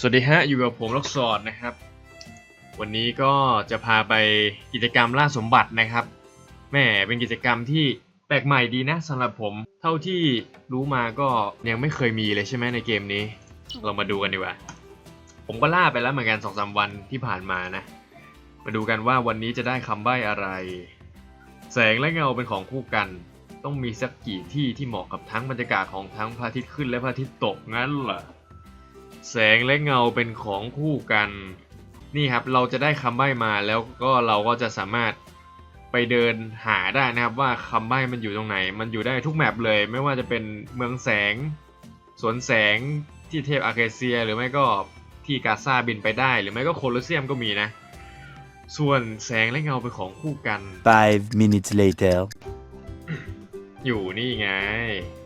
สวัสดีฮะ อยู่กับผมล็อกสอดนะครับ วันนี้ก็จะพาไปกิจกรรมล่าสมบัตินะครับแม่เป็นกิจกรรมที่แปลกใหม่ดีนะสำหรับผม เท่าที่รู้มาก็ยังไม่เคยมีเลยใช่ไหมในเกมนี้ เรามาดูกันดีกว่า ผมก็ล่าไปแล้วเหมือนกันสองสามวันที่ผ่านมานะ มาดูกันว่าวันนี้จะได้คำใบ้อะไร แสงและเงาเป็นของคู่กัน ต้องมีสักกี่ที่ที่เหมาะกับทั้งบรรยากาศของทั้งพระอาทิตย์ขึ้นและพระอาทิตย์ตกงั้นเหรอ แสงและเงาเป็นของคู่กัน นี่ครับเราจะได้คำใบ้มาแล้วก็เราก็จะสามารถไปเดินหาได้นะครับว่าคำใบ้มันอยู่ตรงไหน มันอยู่ได้ทุกแมปเลย ไม่ว่าจะเป็นเมืองแสง สวนแสงที่เทพอาเคเซีย หรือไม่ก็ที่กาซาบินไปได้ หรือไม่ก็โคลอสเซียมก็มีนะ ส่วนแสงและเงาเป็นของคู่กัน Five minutes later. อยู่นี่ไง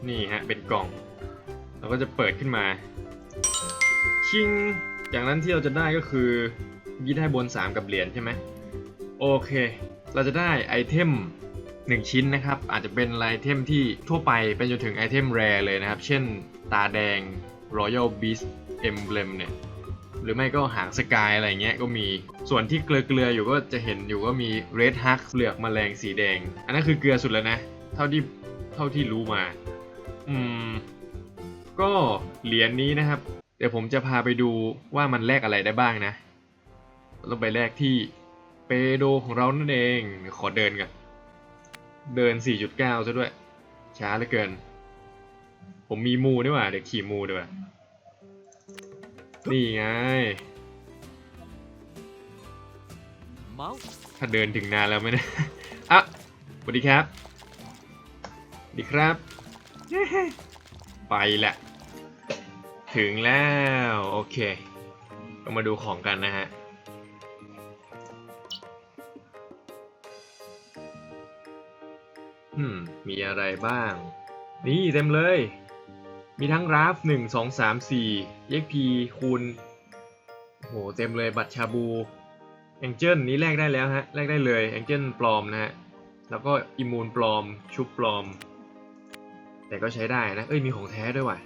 นี่ฮะเป็นกล่อง เราก็จะเปิดขึ้นมา ชิงจากนั้นที่เราจะได้ก็คือยี่ได้บน 3 กับเหรียญใช่ไหมโอเค เราจะได้ไอเทม 1 ชิ้นนะครับ อาจจะเป็นไอเทมที่ทั่วไปไปจนถึงไอเทมแรเลยนะครับ เช่นตาแดง Royal Beast Emblem เนี่ยหรือไม่ก็หางสกายอะไรเงี้ยก็มีส่วนที่เกลือๆอยู่ก็จะเห็นอยู่ว่ามี Red Hug เปลือกแมลงสีแดง อันนั้นคือเกลือสุดแล้วนะ เท่าที่เท่าที่รู้มา อืม ก็เหรียญนี้นะครับ ดี๋ยวผมจะพาไปดูว่ามันแลกอะไรได้บ้างนะเราต้องไปแลกที่เปโดของเรานั่นเองขอเดินก่อนเดิน 4.9 ซะด้วย ช้าเหลือเกิน ผมมีมูนี่หว่าเดี๋ยวขี่มูดีกว่านี่ไง ถ้าเดินถึงนานแล้วไหมนะอะสวัสดีครับสวัสดีครับ ไปแหละ ถึงแล้ว โอเคก็มาดูของกันนะฮะ อืม มีอะไรบ้าง นี่เต็มเลย มีทั้งราฟหนึ่งสองสามสี่เอ็กพีคูณโอ้โห เต็มเลยบัตรชาบูแองเจิลนี้แลกได้แล้วฮะ แลกได้เลยแองเจิลปลอมนะฮะ แล้วก็อิมูนปลอม ชุบปลอม แต่ก็ใช้ได้นะ เอ้ย มีของแท้ด้วยว่ะ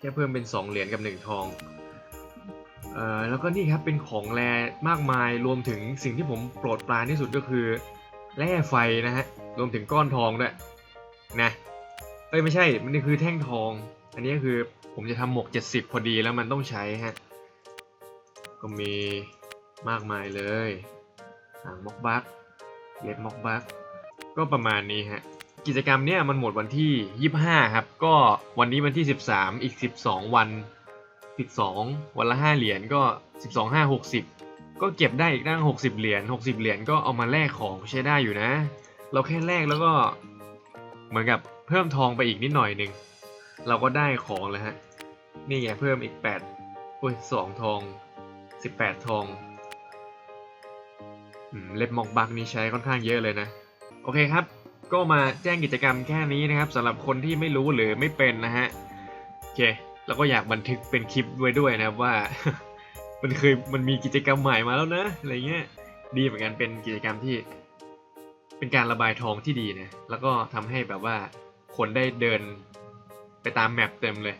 แค่เพิ่มเป็น 2 เหรียญกับ 1 ทองเอ่อแล้วก็นี่ครับเป็นของแร่มากมายรวมถึงสิ่งที่ผมโปรดปรานที่สุดก็คือแร่ไฟนะฮะรวมถึงก้อนทองด้วยนะเอ้ยไม่ใช่มันนี่คือแท่งทอง อันนี้ก็คือผมจะทำหมวก70 พอดีแล้วมันต้องใช้ฮะก็มีมากมายเลยหางมอกบัคเล็ดมอกบัคก็ประมาณนี้ฮะ กิจกรรมเนี้ยมันหมดวันที่ 25 ครับ ก็วันนี้วันที่ 13 อีก 12 วัน 12 วันละ 5 เหรียญก็ 12 5 60 ก็เก็บได้อีกตั้ง 60 เหรียญ 60 เหรียญก็เอามาแลกของใช้ได้อยู่นะ เราแค่แลกแล้วก็เหมือนกับเพิ่มทองไปอีกนิดหน่อยหนึ่ง เราก็ได้ของแล้วฮะ นี่ไงเพิ่มอีก8โอ้ย 2 ทอง 18 ทองเล็บมอกบักนี้ใช้ค่อนข้างเยอะเลยนะ โอเคครับ ก็มาแจ้งกิจกรรมแค่นี้นะครับสำหรับคนที่ไม่รู้หรือไม่เป็นนะฮะโอเคแล้วก็อยากบันทึกเป็นคลิปไว้ด้วยนะครับว่า มันเคยมันมีกิจกรรมใหม่มาแล้วนะอะไรเงี้ยดีเหมือนกันเป็นกิจกรรมที่ เป็นการระบายทองที่ดีนะแล้วก็ทำให้แบบว่าคนได้เดินไปตามแมปเต็มเลย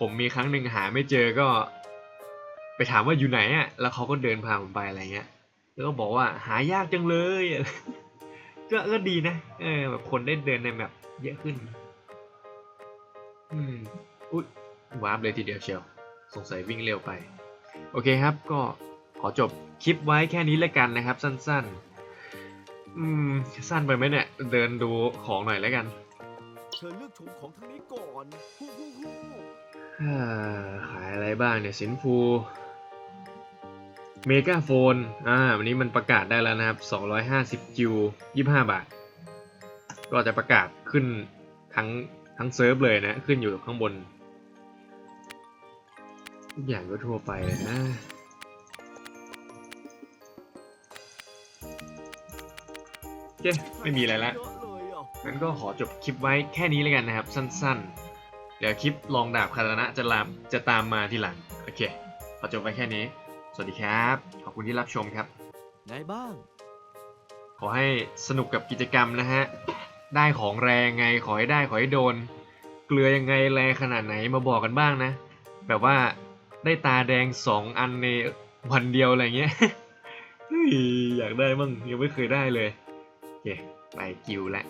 ผมมีครั้งหนึ่งหาไม่เจอก็ ไปถามว่าอยู่ไหนอะแล้วเขาก็เดินพาผมไปอะไรเงี้ยแล้วก็บอกว่าหายากจังเลย ก็ก็ดีนะ เออแบบคนได้เดินในแบบเยอะขึ้น อืมอุ๊ยวาร์ปเลยทีเดียวเชียว สงสัยวิ่งเร็วไป โอเคครับ ก็ขอจบคลิปไว้แค่นี้แล้วกันนะครับ สั้นๆ อืม สั้นไปไหมเนี่ย เดินดูของหน่อยแล้วกันเชิญเลือกชมของทั้งนี้ก่อนฮู้ฮู้ฮู้อ่าขายอะไรบ้างเนี่ยสินฟู เมกาโฟน อ่า วันนี้มันประกาศได้แล้วนะครับ 250จิว25 บาท ก็จะประกาศขึ้นทั้งทั้งเซิร์ฟเลยนะ ขึ้นอยู่ข้างบน ทุกอย่างก็ทั่วไปเลยนะ โอเค ไม่มีอะไรละเยอะเลยอะงั้นก็ขอจบคลิปไว้แค่นี้แล้วกันนะครับ สั้นๆ เดี๋ยวคลิปลองดาบคาตานะจะลามจะตามมาทีหลัง โอเคขอจบไว้แค่นี้ สวัสดีครับ ขอบคุณที่รับชมครับไงบ้าง ขอให้สนุกกับกิจกรรมนะฮะ ได้ของแรงไง ขอให้ได้ ขอให้โดน เกลือยังไงแรงขนาดไหนมาบอกกันบ้างนะ แบบว่าได้ตาแดงสองอันในวันเดียวอะไรเงี้ยเฮ้ยอยากได้มั่งยังไม่เคยได้เลย โอเค ไปกิวแล้ว